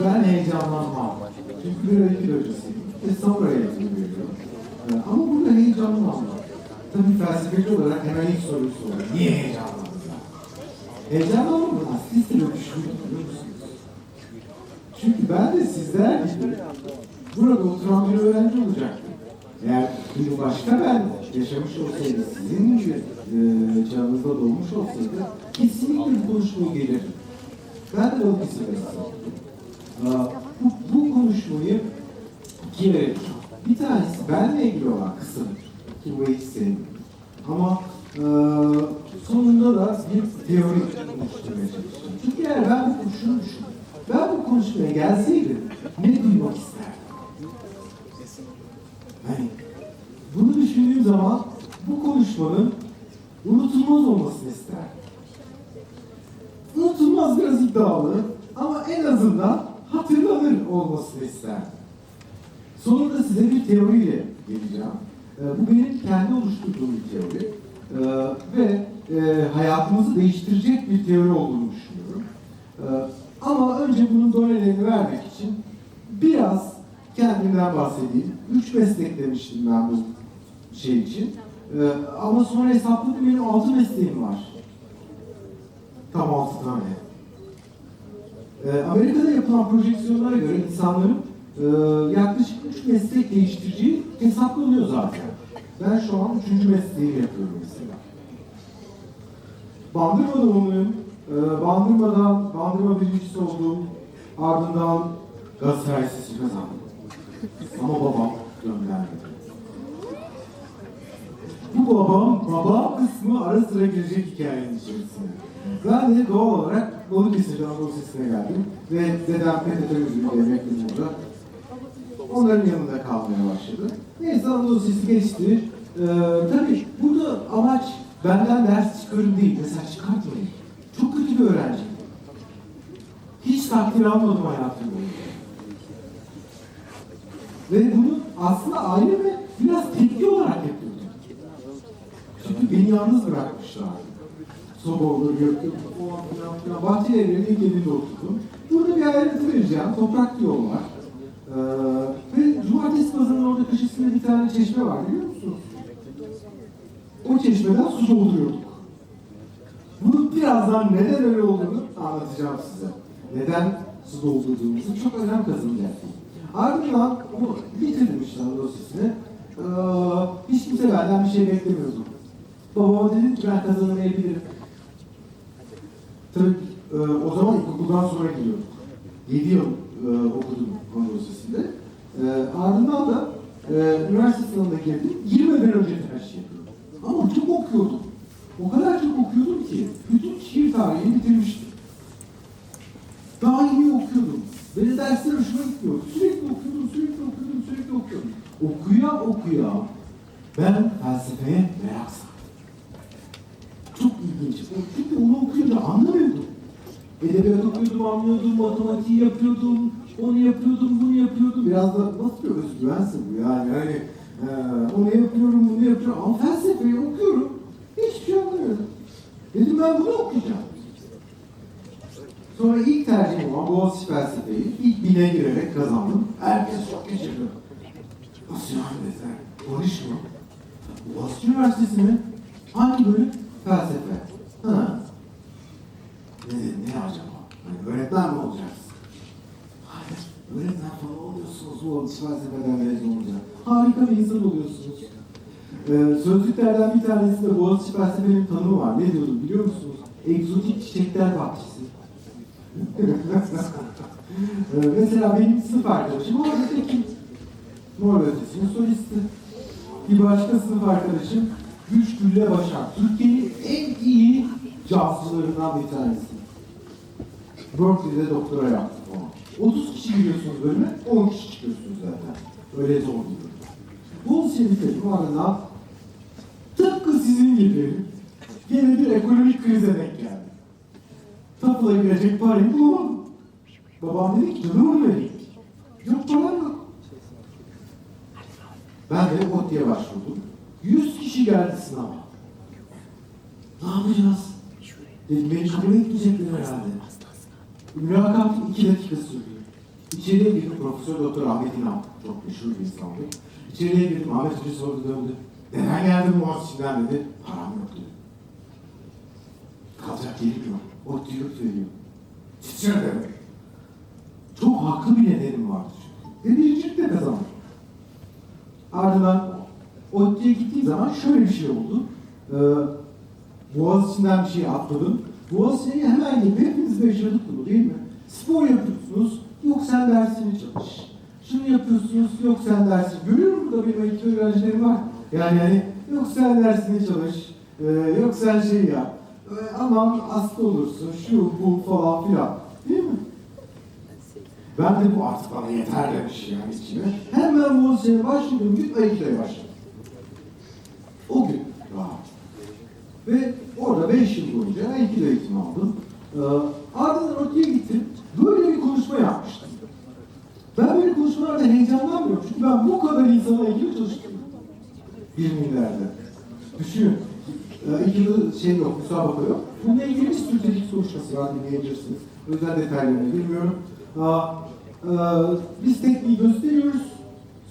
Ben heyecanlanmam. Çünkü bir öykü hocasıyım. Ve sonra eğitim veriyorum. Ee, Ama burada heyecanlanmam. Tabii felsefeci olarak hemen ilk soruyu soruyor. Niye heyecanlandın? Heyecanlanmadım. Siz de biliyor musunuz? Çünkü ben de sizler gibi burada oturan bir öğrenci olacaktım. Eğer bir başka ben yaşamış olsaydı, sizin gibi e, çağınızda doğmuş olsaydı kesinlikle bu konuşmaya gelirdim. Ben de Balıkesir'de Aa, bu, bu konuşmayı yapacağım. Bir tanesi benle ilgili olan kısım ki bu sevmiyorum. Ama e, sonunda da bir teori oluşturmaya çalışacağım. Çünkü eğer ben şunu düşünüyorum. Ben bu konuşmaya gelseydim ne duymak isterdim? Hani bunu düşündüğüm zaman bu konuşmanın unutulmaz olmasını isterdim. Unutulmaz biraz iddialı ama en azından hatırlanır olmasını isterdim. Sonunda size bir teoriyle geleceğim. Ee, bu benim kendi oluşturduğum bir teori. Ee, ve e, hayatımızı değiştirecek bir teori olduğunu düşünüyorum. Ee, ama önce bunun donelerini vermek için biraz kendimden bahsedeyim. Üç meslek demiştim ben bu şey için. Ee, ama sonra hesapladım benim altı mesleğim var. Tam altı tane. Ee, Amerika'da yapılan projeksiyonlara göre insanların e, yaklaşık üç meslek değiştireceği hesaplanıyor zaten. Ben şu an üçüncü mesleği yapıyorum mesela. Bandırma doğumluyum. Ee, Bandırma'dan, Bandırma birincisi oldum. Ardından Galatasaray Lisesi kazandım. Ama babam gönderdi. Bu babam, babam kısmı ara sıra girecek hikayenin içerisine. Ben de doğal olarak Balıkesir Anadolu geldim. Ve dedem PTT müdürüyle emekli burada. Onların yanında kalmaya başladı. Neyse Anadolu Lisesi geçti. Ee, tabii burada amaç benden ders çıkarın değil, mesela çıkartmayın. Çok kötü bir öğrenci. Hiç takdir almadım hayatım boyunca. Ve bunu aslında aileme biraz tepki olarak yapıyordum. Çünkü beni yalnız bırakmışlar. Soba olur, gökyüzü falan filan filan. Bahçeli oturdum. Burada bir ayrıntı vereceğim. Toprak yol var. Ee, cumartesi pazarının orada köşesinde bir tane çeşme var biliyor musunuz? O çeşmeden su dolduruyorduk. Bunu birazdan neden öyle olduğunu anlatacağım size. Neden su doldurduğumuzu çok önem kazanacak. Ardından onu bitirdim işte Lisesi'ni. Ee, hiç kimse benden bir şey beklemiyordu. Babama dedim ki ben kazanamayabilirim. Tabii e, o zaman ilkokuldan sonra gidiyorduk. 7 yıl e, okudum Lisesi'nde. E, ardından da e, üniversite sınavına girdim. Girmeden önce her şey yapıyordum. Ama çok okuyordum. O kadar çok okuyordum ki bütün şiir tarihini bitirmiştim. Daha iyi okuyordum. Beni dersler hoşuma gitmiyordu. Sürekli okuyordum, sürekli okuyordum, sürekli okuyordum. Okuya okuya ben felsefeye merak. Çok ilginç. Çünkü onu okuyunca anlamıyordum. Edebiyat okuyordum, anlıyordum, matematiği yapıyordum, onu yapıyordum, bunu yapıyordum. Biraz da nasıl bir özgüvense bu yani. yani e, onu yapıyorum, bunu yapıyorum. Ama felsefeyi okuyorum, hiçbir şey anlamıyorum. Dedim ben bunu okuyacağım. Sonra ilk tercihim olan Boğaziçi felsefeyi ilk bine girerek kazandım. Herkes çok geçirdi. Nasıl yani dediler? Barış mı? Boğaziçi Üniversitesi mi? Hangi bölüm? Felsefe. Ha. Ne, ne acaba? Hani öğretmen mi olacaksın? Hayır, öğretmen falan Boğaziçi felsefeden mezun olunca. Harika bir insan oluyorsunuz. Ee, sözlüklerden bir tanesinde Boğaziçi felsefenin tanımı var. Ne diyordu biliyor musunuz? Egzotik çiçekler bahçesi. Ee, mesela benim sınıf arkadaşım Mor Öteki. Mor Ötesi'nin solisti. Bir başka sınıf arkadaşım Güç Gülle Başar. Türkiye'nin en iyi cazcılarından bir tanesi. Berkeley'de doktora yaptı. 30 kişi giriyorsunuz bölüme, 10 kişi çıkıyorsunuz zaten. Öyle zor bölüm. Bu şeriflerin ardından tıpkı sizin gibi gene bir ekonomik krize denk geldi. Tapıla girecek parayı bulamadım. Babam dedi ki canımı vereyim. Yok param yok. Ben de ODTÜ'ye başvurdum. 100 kişi geldi sınava. Ne yapacağız? Dedim beni kabul etmeyecekler herhalde. Mülakat iki dakika sürdü. İçeriye girdim Profesör Doktor Ahmet İnan. Çok meşhur bir insandı. İçeriye girdim Ahmet Hoca sordu döndü. Neden geldin Boğaziçi'nden dedi. Param yok dedi. Kalacak yerim yok. O diyor söylüyor. Titriyor dedi. Çok haklı bir nedenim vardı çünkü. Ve birincilik de kazandım. Ardından ODTÜ'ye gittiğim zaman şöyle bir şey oldu. Ee, Boğaziçi'nden bir şey atladım. Boğaziçi'ne hemen gelip hepimiz yaşadık bunu değil mi? Spor yapıyorsunuz, yok sen dersini çalış. Şunu yapıyorsunuz, yok sen dersini. Görüyorum burada benim eğitim öğrencilerim var. Yani hani yok sen dersini çalış, ee, yok sen şey yap. Ee, aman hasta olursun, şu bu falan filan. Değil mi? Ben de bu artık bana yeter demiş yani içime. Hemen Boğaziçi'ne başladığım gün Aikido'ya başladım. O gün rahat. Ve orada 5 yıl boyunca Aikido eğitimi aldım. Ee, ardından ortaya gittim. Böyle bir konuşma yapmıştım. Ben böyle konuşmalarda heyecanlanmıyorum. Çünkü ben bu kadar insana Aikido çalıştım. 20'lerde. Düşünün. Ee, Aikido şey yok, müsabaka yok. Bununla ilgili bir sürü tehdit konuşması var dinleyebilirsiniz. Özel detaylarını bilmiyorum. Aa, e, biz tekniği gösteriyoruz.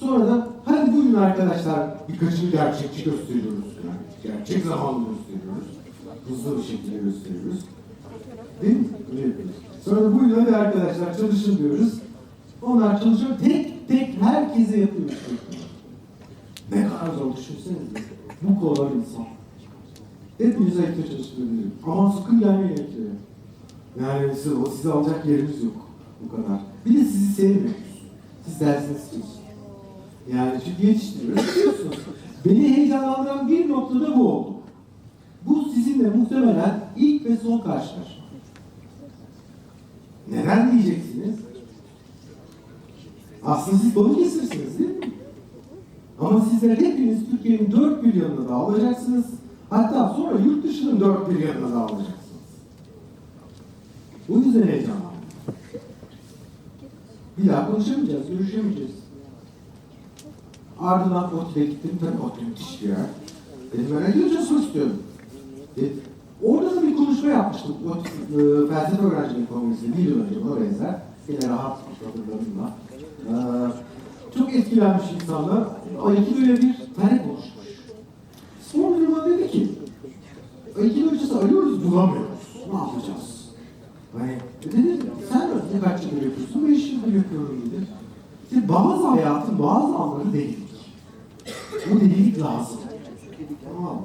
Sonra da hadi buyurun arkadaşlar birkaçını gerçekçi gösteriyoruz. Yani gerçek zamanlı gösteriyoruz. Hızlı bir şekilde gösteriyoruz. Değil mi? Sonra da buyurun hadi arkadaşlar çalışın diyoruz. Onlar çalışıyor. Tek tek herkese yapıyoruz. Ne kadar zor düşünsenize. Bu kadar insan. Hepiniz ayakta çalıştırabilirim. Ama sakın gelmeyin ekibe. Yani size, o sizi alacak yerimiz yok. Bu kadar. Bir de sizi sevmiyoruz. Siz dersiniz istiyorsunuz. Yani çünkü yetiştiriyoruz. Beni heyecanlandıran bir noktada bu oldu. Bu sizinle muhtemelen ilk ve son karşılaşma. Neden diyeceksiniz? Aslında siz Balıkesir'siniz değil mi? Ama sizler hepiniz Türkiye'nin dört bir yanına da alacaksınız. Hatta sonra yurt dışının dört bir yanına da alacaksınız. O yüzden heyecanlandım. Bir daha konuşamayacağız, görüşemeyeceğiz. Ardından ODTÜ'ye gittim. Tabii ODTÜ müthiş bir yer. Dedim ben Ege çalışmak istiyorum. Orada da bir konuşma yapmıştım. ODTÜ e, felsefe öğrencileri kongresinde bir yıl önce buna benzer. Yine rahat hatırlarımla. E, çok etkilenmiş insanlar. Aikido'ya bir talep oluşmuş. Sonra bana dedi ki Aikido hocası arıyoruz bulamıyoruz. Ne yapacağız? Hani dedi sen ne kaç yıldır yapıyorsun? Beş yıldır yapıyorum dedi. İşte bazı hayatın bazı anları delilik. Bu delilik lazım. Tamam mı?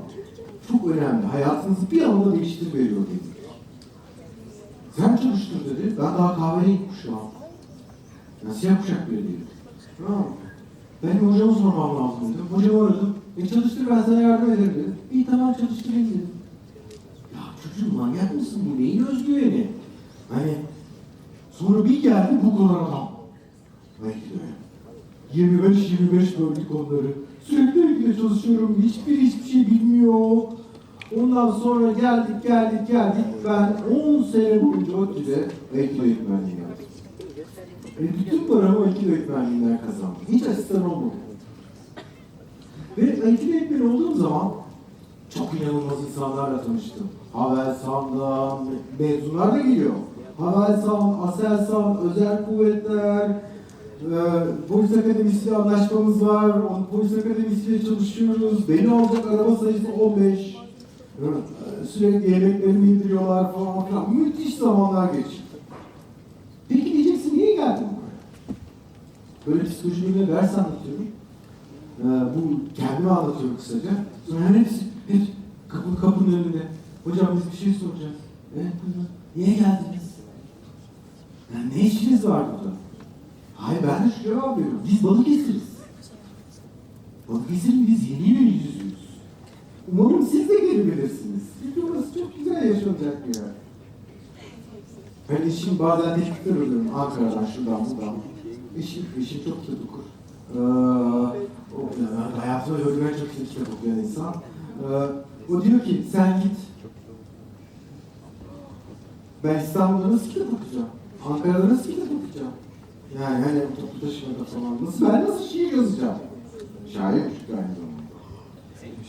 Çok önemli. Hayatınızı bir anda değiştiriveriyor delilik. Sen çalıştır dedi. Ben daha kahverengi kuşağım. Ben siyah kuşak biri değilim. Tamam? Benim hocama sormam lazım dedim. Hocamı aradım. E çalıştır ben sana yardım ederim dedi. İyi tamam çalıştırayım dedim. Ya çocuğum manyak mısın bu neyin özgüveni? Hani sonra bir geldi bu kadar adam. Belki de 25-25 böldük onları. Sürekli birlikte çalışıyorum. Hiçbir hiçbir şey bilmiyor. Ondan sonra geldik geldik geldik. Ben 10 sene boyunca ODTÜ'de Aikido eğitmenliği yaptım. Ve bütün paramı Aikido eğitmenliğinden kazandım. Hiç asistan olmadım. Ve Aikido eğitmeni olduğum zaman çok inanılmaz insanlarla tanıştım. Havelsan'dan mezunlar da geliyor. Havelsan, Aselsan, Özel Kuvvetler, e, Polis Akademisi'yle anlaşmamız var. Polis Akademisi'yle çalışıyoruz. Beni alacak araba sayısı 15. E, Sürekli yemeklerimi yediriyorlar falan filan. Müthiş zamanlar geçti. Peki diyeceksin niye geldin buraya? Böyle psikoloji bölümünde ders anlatıyorum. Ee, bu kendime anlatıyorum kısaca. Sonra hepsi, hepsi kapı, kapının önünde. Hocam biz bir şey soracağız. Evet buyurun. Niye geldiniz? Yani ne işiniz var burada? Hayır ben de şu cevap veriyorum. Biz Balıkesir'iz. Balıkesir'in biz yeni yeni yüzüyüz. Umarım siz de gelebilirsiniz. Çünkü orası çok güzel yaşanacak bir yer. Ben eşim bazen teklifler alıyorum Ankara'dan, şuradan, buradan. Eşim, eşim çok okur. Ee, o, yani hayatımda gördüğüm en çok iyi kitap okuyan insan. Ee, o diyor ki sen git. Ben İstanbul'da nasıl kitap okuyacağım? Ankara'da nasıl kitap okuyacağım? Yani hani toplu taşımada falan nasıl, ben nasıl şiir yazacağım? Şair çünkü aynı zamanda.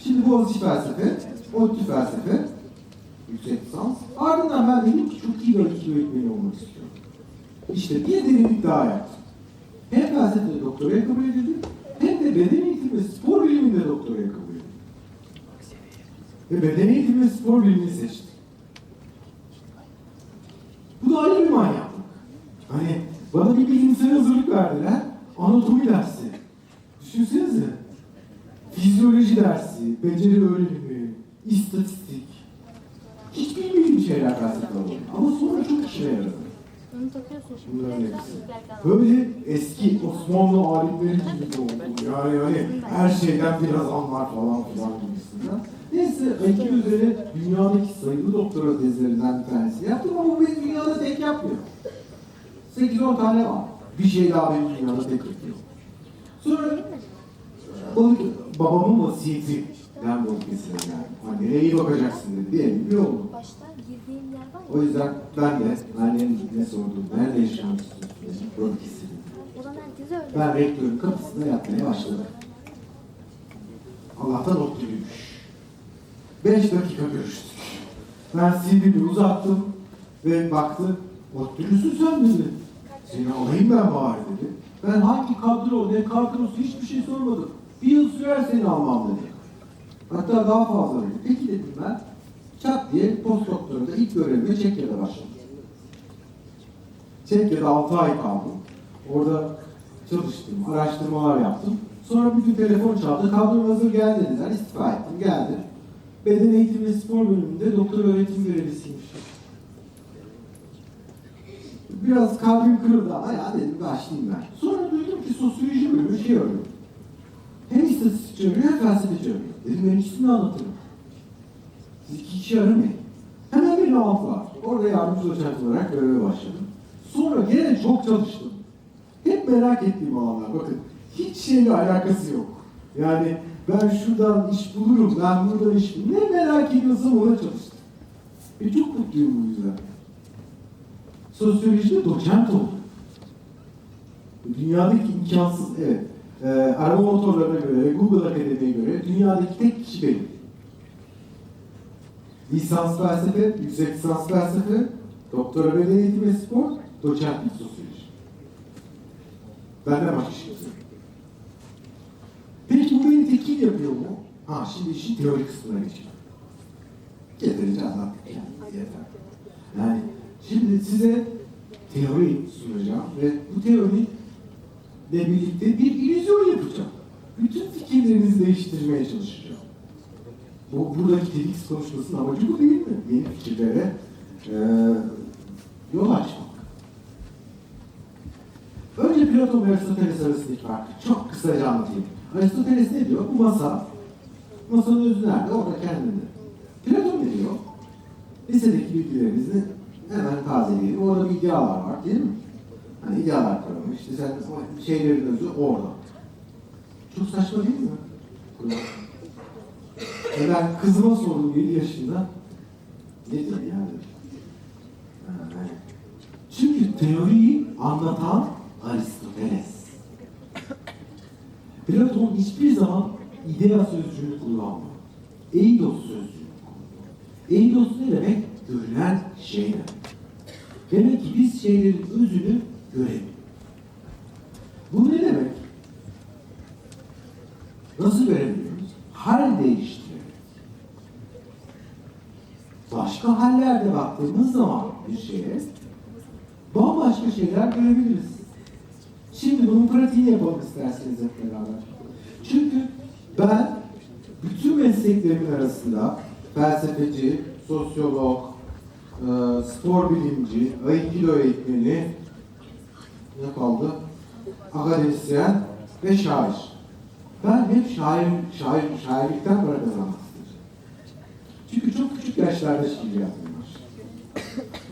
Şimdi Boğaziçi felsefe, ODTÜ felsefe, yüksek lisans. Ardından ben dedim ki çok iyi bir iki öğretmeni olmak istiyorum. İşte bir derinlik daha yaptım. Hem felsefede doktoraya kabul edildi, hem de beden eğitimi ve spor biliminde doktoraya kabul edildi. Ve beden eğitimi ve spor bilimini seçti. Bu da ayrı bir manyaklık. Bana bir bilimsel hazırlık verdiler, anatomi dersi. Düşünsenize. Fizyoloji dersi, beceri öğrenimi, istatistik. Hiç bilmediğim şeyler felsefe. Ama sonra çok işe yaradı. Bunların hepsi. Böyle eski Osmanlı alimleri gibi oldu. Yani hani her şeyden biraz anlar falan filan gibisinden. Neyse IQ üzerine dünyadaki sayılı doktora tezlerinden bir tanesi yaptım ama bu benim dünyada tek yapmıyor. 8-10 tane var. Bir şey daha benim dünyada tek yapıyor. Sonra balık, babamın vasiyeti ben balıkesine geldim. Annene iyi bakacaksın dedi. Diyelim bir oldu. O yüzden ben de annem ne sordu, nerede istiyorsun dedim. Herkese öyle. Ben rektörün kapısında yatmaya başladım. Allah'tan otluymuş. Beş dakika görüştük. Ben CV'mi uzattım ve baktı. Otlüsün sen dedi. Seni alayım ben bari dedi. Ben hangi kadro, ne kadrosu hiçbir şey sormadım. Bir yıl sürer seni almam dedi. Hatta daha fazla dedi. Peki dedim ben. Çat diye post doktorada ilk görevime Çekya'da başladım. Çekya'da 6 ay kaldım. Orada çalıştım, araştırmalar yaptım. Sonra bir gün telefon çaldı. Kadro hazır gel dediler. İstifa ettim, geldim. Beden eğitimi ve spor bölümünde doktor öğretim görevlisiymiş. Biraz kalbim kırıldı ama ya dedim başlayayım ben. Sonra duydum ki sosyoloji bölümü şey arıyor. Hem istatistikçi arıyor hem felsefeci arıyor. Dedim ben ikisini anlatırım. Siz iki kişi aramayın. Hemen beni aldılar. Orada yardımcı doçent olarak göreve başladım. Sonra gene çok çalıştım. Hep merak ettiğim alanlar. Bakın hiç şeyle alakası yok. Yani ben şuradan iş bulurum, ben buradan iş bulurum. Ne merak ediyorsam ona çalıştım. Ve çok mutluyum bu yüzden. Sosyolojide doçent oldum. Dünyadaki imkansız, evet. Ee, arama motorlarına göre Google Akademi'ye göre dünyadaki tek kişi benim. Lisans felsefe, yüksek lisans felsefe, doktora beden eğitimi ve spor, doçentlik sosyoloji. Benden başka şey. Peki bu beni tekil yapıyor mu? Ha şimdi işin teori kısmına geçelim. Yeterince anlattık yani. Yeter. Yani şimdi size teori sunacağım ve bu teori ile birlikte bir illüzyon yapacağım. Bütün fikirlerinizi değiştirmeye çalışacağım. Bu buradaki TEDx konuşmasının amacı bu değil mi? Yeni fikirlere eee yol açmak. Önce Platon ve Aristoteles arasındaki farkı çok kısaca anlatayım. Aristoteles ne diyor? Bu masa. Masanın özü nerede? Orada kendinde. Platon ne diyor? Lisedeki bilgilerinizi hemen tazeleyelim. Orada bir idealar var değil mi? Hani idealar kuramış. İşte sen şeylerin özü orada. Çok saçma değil mi? E ben kızıma sordum 7 yaşında. Ne diyor yani? Çünkü teoriyi anlatan Aristoteles. Platon hiçbir zaman idea sözcüğünü kullanmıyor. Eidos sözcüğünü kullanıyor. Eidos ne demek? Görünen şey demek. Demek ki biz şeylerin özünü göremiyoruz. Bu ne demek? Nasıl görebiliyoruz? Hal değiştirerek. Başka hallerde baktığımız zaman bir şeye bambaşka şeyler görebiliriz. Şimdi bunun pratiğini yapalım isterseniz hep beraber. Çünkü ben bütün mesleklerimin arasında felsefeci, sosyolog, spor bilimci, aikido eğitmeni, ne kaldı? Akademisyen ve şair. Ben hep şair, şair, şairlikten para kazanmak istedim. Çünkü çok küçük yaşlarda şiir ben.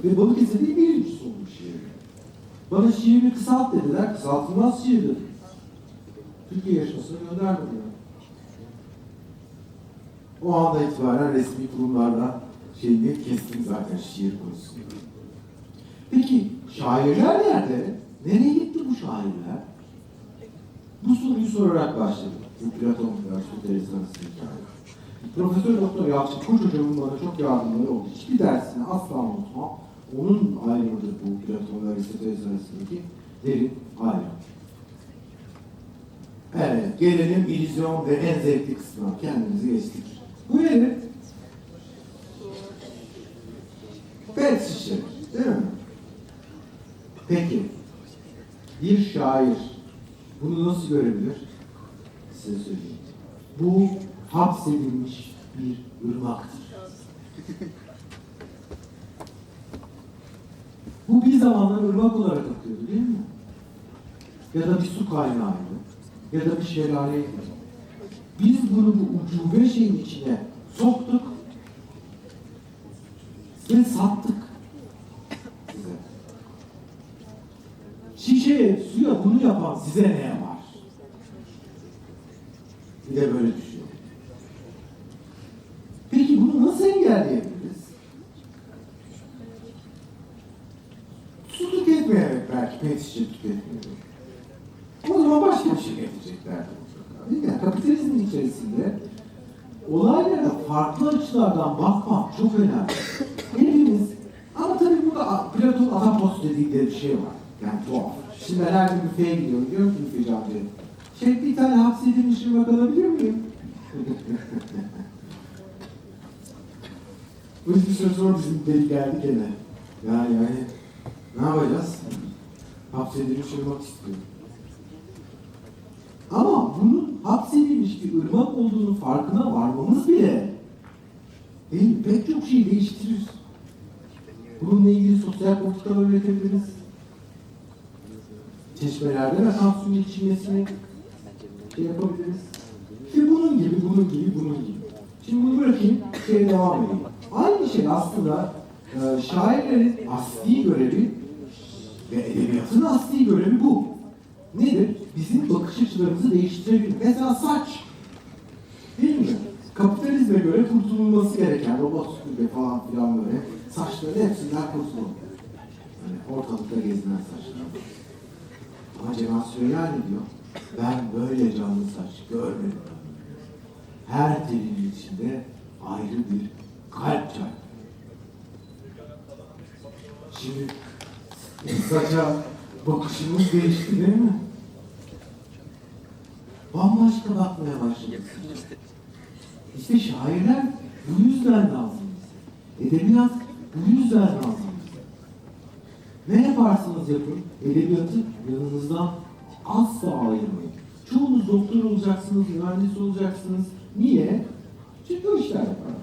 Ve Balıkesir'de birincisi oldum şiirin. Bana şiirini kısalt dediler, kısaltılmaz şiir dedim. Türkiye yarışmasına göndermediler. O anda itibaren resmi kurumlardan şeyini kestim zaten şiir konusunda. Peki şairler nerede? Nereye gitti bu şairler? Bu soruyu sorarak başladım. Bu Platon ve Aristoteles arasındaki hikaye. Profesör Doktor Yalçın hocamın bana çok yardımları oldu. Hiçbir dersini asla unutmam. Onun ayrımıdır bu Platon ve arasındaki derin ayrım. Evet, gelelim illüzyon ve en zevkli kısmına. Kendimizi geçtik. Bu herif pet şişe, değil mi? Peki, bir şair bunu nasıl görebilir? Size söyleyeyim. Bu hapsedilmiş bir ırmaktır. Bu bir zamanlar ırmak olarak akıyordu değil mi? Ya da bir su kaynağıydı. Ya da bir şelaleydi. Biz bunu bu ucube şeyin içine soktuk ve sattık size. Şişeye, suya bunu yapan size ne var? Bir de böyle düşünün. Peki bunu nasıl engelleyebiliriz? Su tüketmeyerek belki pet şişe tüketmeyerek. O zaman başka bir şey getireceklerdi mutlaka. Değil mi? Yani kapitalizmin içerisinde olaylara farklı açılardan bakmak çok önemli. Hepimiz ama tabii burada Platon Atapos dedikleri bir şey var. Yani tuhaf. Şimdi ben her gün büfeye gidiyorum. Diyorum ki büfeci amca. Şey bir tane hapsedilmiş ırmak alabilir miyim? Bu bir süre sonra bizim deli geldi gene. Yani yani ne yapacağız? Hapsedilmiş ırmak istiyor. Ama bunun hapsedilmiş bir ırmak olduğunu farkına varmamız bile değil pek çok şeyi değiştirir. Bununla ilgili sosyal politikalar üretebiliriz. Çeşmelerde akan suyun içilmesini şey yapabiliriz. İşte bunun gibi, bunun gibi, bunun gibi. Şimdi bunu bırakayım, şeye devam edeyim. Aynı şey aslında e, şairlerin asli görevi ve edebiyatın asli görevi bu. Nedir? Bizim bakış açılarımızı değiştirebilir. Mesela saç. Değil mi? Kapitalizme göre kurtululması gereken robot süpürge falan filan böyle saçların hepsinden kurtulalım. Yani ortalıkta gezinen saçlar. Ama Cemal Süreya ne diyor? Ben böyle canlı saç görmedim. Her telin içinde ayrı bir kalp çarpıyor. Şimdi saça bakışımız değişti değil mi? Bambaşka bakmaya başladık. İşte şairler bu yüzden lazım. Edebiyat yüzden bize. Ne yaparsanız yapın, edebiyatı yanınızdan asla ayırmayın. Çoğunuz doktor olacaksınız, mühendis olacaksınız. Niye? Çünkü o işler yapar.